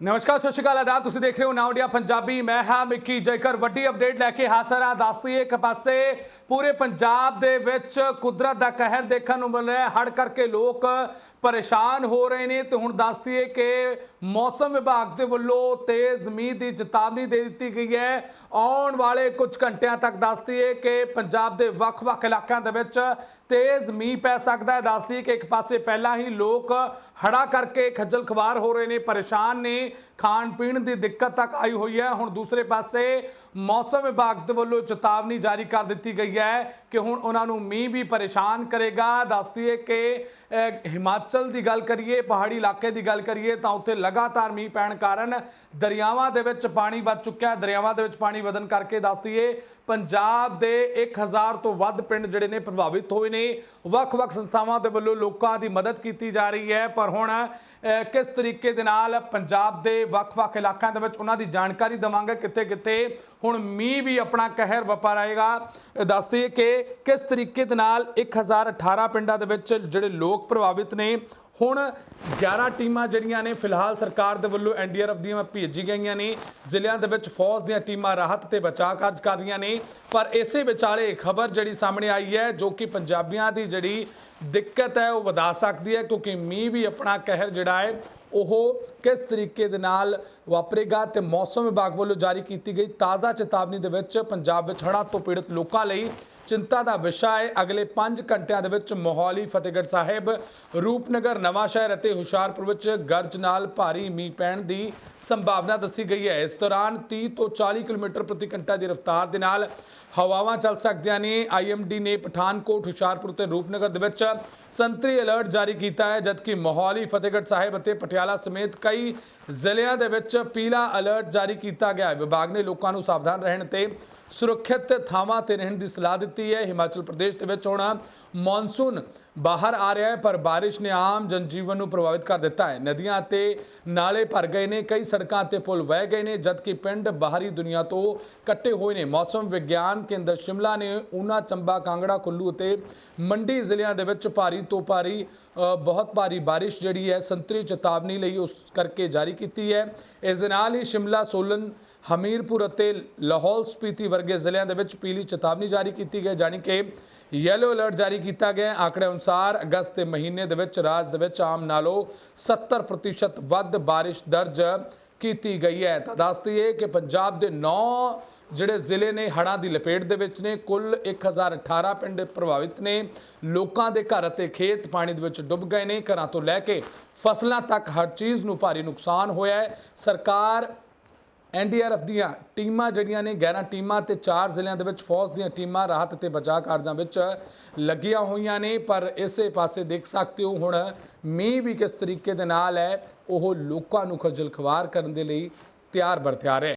ਨਮਸਕਾਰ, ਸਤਿ ਸ਼੍ਰੀ ਅਕਾਲ ਆਦਾਬ। ਤੁਸੀਂ ਦੇਖ ਰਹੇ ਹੋ ਨਾਉਡੀਆ ਪੰਜਾਬੀ। ਮੈਂ ਹਾਂ ਮਿੱਕੀ ਜੇਕਰ। ਵੱਡੀ ਅਪਡੇਟ ਲੈ ਕੇ ਹਾਜ਼ਰ ਹਾਂ। ਦੱਸਦੀ ਇੱਕ ਪਾਸੇ ਪੂਰੇ ਪੰਜਾਬ ਦੇ ਵਿੱਚ ਕੁਦਰਤ ਦਾ ਕਹਿਰ ਦੇਖਣ ਨੂੰ ਮਿਲ ਰਿਹਾ ਹੈ। ਹੜ ਕਰਕੇ ਲੋਕ ਪਰੇਸ਼ਾਨ ਹੋ ਰਹੇ ਨੇ ਤੇ ਹੁਣ ਦੱਸਦੀ ਹੈ ਕਿ ਮੌਸਮ ਵਿਭਾਗ ਦੇ ਵੱਲੋਂ ਤੇਜ਼ ਮੀਂਹ ਦੀ ਚੇਤਾਵਨੀ ਦੇ ਦਿੱਤੀ ਗਈ ਹੈ। ਆਉਣ ਵਾਲੇ ਕੁਝ ਘੰਟਿਆਂ ਤੱਕ ਦੱਸਦੀ ਹੈ ਕਿ ਪੰਜਾਬ ਦੇ ਵੱਖ-ਵੱਖ ਇਲਾਕਿਆਂ ਦੇ ਵਿੱਚ ਤੇਜ਼ ਮੀਂਹ ਪੈ ਸਕਦਾ ਹੈ। ਦੱਸਦੀ ਹੈ ਕਿ ਇੱਕ ਪਾਸੇ ਪਹਿਲਾਂ ਹੀ ਲੋਕ ਹੜਾ ਕਰਕੇ ਖੱਜਲ ਖਵਾਰ ਹੋ ਰਹੇ ਨੇ, ਪਰੇਸ਼ਾਨ ਨੇ। ਖਾਣ ਪੀਣ ਦੀ ਦਿੱਕਤ ਤੱਕ ਆਈ ਹੋਈ ਹੈ। ਹੁਣ ਦੂਸਰੇ ਪਾਸੇ ਮੌਸਮ ਵਿਭਾਗ ਦੇ ਵੱਲੋਂ ਚੇਤਾਵਨੀ ਜਾਰੀ ਕਰ ਦਿੱਤੀ ਗਈ ਹੈ ਕਿ ਹੁਣ ਉਹਨਾਂ ਨੂੰ ਮੀਂਹ ਵੀ ਪਰੇਸ਼ਾਨ ਕਰੇਗਾ। ਦੱਸਦੀਏ ਕਿ ਹਿਮਾਚਲ ਦੀ ਗੱਲ ਕਰੀਏ, ਪਹਾੜੀ ਇਲਾਕੇ ਦੀ ਗੱਲ ਕਰੀਏ, ਤਾਂ ਉੱਥੇ ਲਗਾਤਾਰ ਮੀਂਹ ਪੈਣ ਕਾਰਨ ਦਰਿਆਵਾਂ ਦੇ ਵਿੱਚ ਪਾਣੀ ਵੱਧ ਚੁੱਕਿਆ ਦਰਿਆਵਾਂ ਦੇ ਵਿੱਚ ਪਾਣੀ ਵਧਣ ਕਰਕੇ ਦੱਸਦੀਏ ਪੰਜਾਬ ਦੇ 1000 ਤੋਂ ਵੱਧ ਪਿੰਡ ਜਿਹੜੇ ਨੇ ਪ੍ਰਭਾਵਿਤ ਹੋਏ ਨੇ। ਵੱਖ-ਵੱਖ ਸੰਸਥਾਵਾਂ ਦੇ ਵੱਲੋਂ ਲੋਕਾਂ ਦੀ ਮਦਦ ਕੀਤੀ ਜਾ ਰਹੀ ਹੈ। ਪਰ ਹੁਣ ਕਿਸ ਤਰੀਕੇ ਦੇ ਨਾਲ ਪੰਜਾਬ ਦੇ ਵੱਖ-ਵੱਖ ਇਲਾਕਿਆਂ ਦੇ ਵਿੱਚ ਉਹਨਾਂ ਦੀ ਜਾਣਕਾਰੀ ਦਵਾਂਗੇ, ਕਿੱਥੇ-ਕਿੱਥੇ ਹੁਣ ਮੀਂਹ ਵੀ ਆਪਣਾ ਕਹਿਰ ਵਪਾਰਾਏਗਾ ਦੱਸਦੇ ਕਿ ਕਿਸ ਤਰੀਕੇ ਦੇ ਨਾਲ 1018 ਪਿੰਡਾਂ ਦੇ ਵਿੱਚ ਜਿਹੜੇ ਲੋਕ ਪ੍ਰਭਾਵਿਤ ਨੇ ਹੁਣ 11 ਟੀਮਾਂ ਜਿਹੜੀਆਂ ਨੇ, ਫਿਲਹਾਲ ਸਰਕਾਰ ਦੇ ਵੱਲੋਂ ਐਨਡੀਆਰਐਫ ਦੀਆਂ ਭੇਜੀ ਗਈਆਂ ਨੇ। ਜ਼ਿਲ੍ਹਿਆਂ ਦੇ ਵਿੱਚ ਫੌਜ ਦੀਆਂ ਟੀਮਾਂ ਰਾਹਤ ਤੇ ਬਚਾਅ ਕਾਰਜ ਕਰ ਰਹੀਆਂ ਨੇ। ਪਰ ਇਸੇ ਵਿਚਾਲੇ ਖਬਰ ਜਿਹੜੀ ਸਾਹਮਣੇ ਆਈ ਹੈ, ਜੋ ਕਿ ਪੰਜਾਬੀਆਂ ਦੀ ਜਿਹੜੀ ਦਿੱਕਤ ਹੈ, ਉਹ ਵਧਾ ਸਕਦੀ ਹੈ, ਕਿਉਂਕਿ ਮੀਂਹ ਵੀ ਆਪਣਾ ਕਹਿਰ ਜਿਹੜਾ ਹੈ, ਉਹ ਕਿਸ ਤਰੀਕੇ ਦੇ ਨਾਲ ਵਾਪਰੇਗਾ ਤੇ ਮੌਸਮ ਵਿਭਾਗ ਵੱਲੋਂ ਜਾਰੀ ਕੀਤੀ ਗਈ ਤਾਜ਼ਾ ਚੇਤਾਵਨੀ ਦੇ ਵਿੱਚ ਪੰਜਾਬ ਵਿੱਚ ਹੜ੍ਹਾਂ ਤੋਂ ਪੀੜਤ ਲੋਕਾਂ ਲਈ ਚਿੰਤਾ ਦਾ ਵਿਸ਼ਾ ਹੈ। ਅਗਲੇ 5 ਘੰਟਿਆਂ ਦੇ ਵਿੱਚ ਮੋਹਾਲੀ, ਫਤਿਹਗੜ੍ਹ ਸਾਹਿਬ, ਰੂਪਨਗਰ ਨਵਾਂਸ਼ਹਿਰ ਅਤੇ ਹੁਸ਼ਿਆਰਪੁਰ ਵਿੱਚ ਗਰਜ ਨਾਲ ਭਾਰੀ ਮੀਂਹ ਪੈਣ ਦੀ ਸੰਭਾਵਨਾ ਦੱਸੀ ਗਈ ਹੈ। ਇਸ ਦੌਰਾਨ 30 ਤੋਂ 40 ਕਿਲੋਮੀਟਰ ਪ੍ਰਤੀ ਘੰਟਾ ਦੀ ਰਫ਼ਤਾਰ ਦੇ ਨਾਲ ਹਵਾਵਾਂ ਚੱਲ ਸਕਦੀਆਂ ਨੇ। ਆਈਐਮਡੀ ਨੇ ਪਠਾਨਕੋਟ, ਹੁਸ਼ਿਆਰਪੁਰ ਤੇ ਰੂਪਨਗਰ ਦੇ ਵਿੱਚ ਸੰਤਰੀ ਅਲਰਟ ਜਾਰੀ ਕੀਤਾ ਹੈ, ਜਦਕਿ ਮੋਹਾਲੀ, ਫਤਿਹਗੜ੍ਹ ਸਾਹਿਬ ਅਤੇ ਪਟਿਆਲਾ ਸਮੇਤ ਕਈ ਜ਼ਿਲ੍ਹਿਆਂ ਦੇ ਵਿੱਚ ਪੀਲਾ ਅਲਰਟ ਜਾਰੀ ਕੀਤਾ ਗਿਆ ਹੈ। ਵਿਭਾਗ ਨੇ ਲੋਕਾਂ ਨੂੰ ਸਾਵਧਾਨ ਰਹਿਣ ਤੇ ਸੁਰੱਖਿਅਤ ਥਾਵਾਂ ਤੇ ਰਹਿਣ ਦੀ ਸਲਾਹ ਦਿੱਤੀ ਹੈ। ਹਿਮਾਚਲ ਪ੍ਰਦੇਸ਼ ਦੇ ਵਿੱਚ ਹੁਣ ਮੌਨਸੂਨ ਬਾਹਰ ਆ ਰਿਹਾ ਹੈ, ਪਰ ਬਾਰਿਸ਼ ਨੇ ਆਮ ਜਨਜੀਵਨ ਨੂੰ ਪ੍ਰਭਾਵਿਤ ਕਰ ਦਿੱਤਾ ਹੈ। ਨਦੀਆਂ ਤੇ ਨਾਲੇ ਭਰ ਗਏ ਨੇ, ਕਈ ਸੜਕਾਂ ਤੇ ਪੁਲ ਵਹਿ ਗਏ ਨੇ, ਜਦਕਿ ਪਿੰਡ ਬਾਹਰੀ ਦੁਨੀਆ ਤੋਂ ਕੱਟੇ ਹੋਏ ਨੇ। ਮੌਸਮ ਵਿਗਿਆਨ ਕੇਂਦਰ ਸ਼ਿਮਲਾ ਨੇ ਊਨਾ ਚੰਬਾ, ਕਾਂਗੜਾ, ਕੁੱਲੂ ਅਤੇ ਮੰਡੀ ਜ਼ਿਲ੍ਹਿਆਂ ਦੇ ਵਿੱਚ ਭਾਰੀ ਤੋਂ ਭਾਰੀ ਬਹੁਤ ਭਾਰੀ ਬਾਰਿਸ਼ ਜਿਹੜੀ ਹੈ, ਸੰਤਰੀ ਚੇਤਾਵਨੀ ਲਈ ਉਸ ਕਰਕੇ ਜਾਰੀ ਕੀਤੀ ਹੈ। ਇਸ ਦੇ ਨਾਲ ਹੀ ਸ਼ਿਮਲਾ ਸੋਲਨ ਹਮੀਰਪੁਰ ਅਤੇ ਲਾਹੌਲ ਸਪੀਤੀ ਵਰਗੇ ਜ਼ਿਲ੍ਹਿਆਂ ਦੇ ਵਿੱਚ ਪੀਲੀ ਚੇਤਾਵਨੀ ਜਾਰੀ ਕੀਤੀ ਗਈ, ਜਾਣੀ ਕਿ ਯੈਲੋ ਅਲਰਟ ਜਾਰੀ ਕੀਤਾ ਗਿਆ। ਹੈ। ਆંકੜੇ ਅਨੁਸਾਰ ਅਗਸਤ ਦੇ ਮਹੀਨੇ ਦੇ ਵਿੱਚ, ਰਾਜ ਦੇ ਵਿੱਚ ਆਮ ਨਾਲੋਂ 70% ਵੱਧ ਬਾਰਿਸ਼ ਦਰਜ ਕੀਤੀ ਗਈ ਹੈ। ਤਾਂ ਦੱਸ ਦਈਏ ਕਿ ਪੰਜਾਬ ਦੇ 9 ਜਿਹੜੇ ਜ਼ਿਲ੍ਹੇ ਨੇ ਹੜ੍ਹਾਂ ਦੀ ਲਪੇਟ ਦੇ ਵਿੱਚ ਨੇ, ਕੁੱਲ 1018 ਪਿੰਡ ਪ੍ਰਭਾਵਿਤ ਨੇ। ਲੋਕਾਂ ਦੇ ਘਰ ਅਤੇ ਖੇਤ ਪਾਣੀ ਦੇ ਵਿੱਚ ਡੁੱਬ ਗਏ ਨੇ। ਘਰਾਂ ਤੋਂ ਲੈ ਕੇ ਫਸਲਾਂ ਤੱਕ ਹਰ ਚੀਜ਼ ਨੂੰ ਭਾਰੀ ਨੁਕਸਾਨ ਹੋਇਆ ਹੈ। ਸਰਕਾਰ ਐਨਡੀਆਰਐਫ ਦੀਆਂ ਟੀਮਾਂ ਜਿਹੜੀਆਂ ਨੇ 11 ਟੀਮਾਂ ਤੇ 4 ਜ਼ਿਲ੍ਹਿਆਂ ਦੇ ਵਿੱਚ ਫੌਜ ਦੀਆਂ ਟੀਮਾਂ ਰਾਹਤ ਤੇ ਬਚਾਅ ਕਾਰਜਾਂ ਵਿੱਚ ਲੱਗੀਆਂ ਹੋਈਆਂ ਨੇ। ਪਰ ਇਸੇ ਪਾਸੇ ਦੇਖ ਸਕਦੇ ਹੋ ਹੁਣ ਮੀਂਹ ਵੀ ਕਿਸ ਤਰੀਕੇ ਦੇ ਨਾਲ ਹੈ, ਉਹ ਲੋਕਾਂ ਨੂੰ ਖਜਲ ਖਵਾਰ ਕਰਨ ਦੇ ਲਈ ਤਿਆਰ ਬਰ ਤਿਆਰ ਹੈ।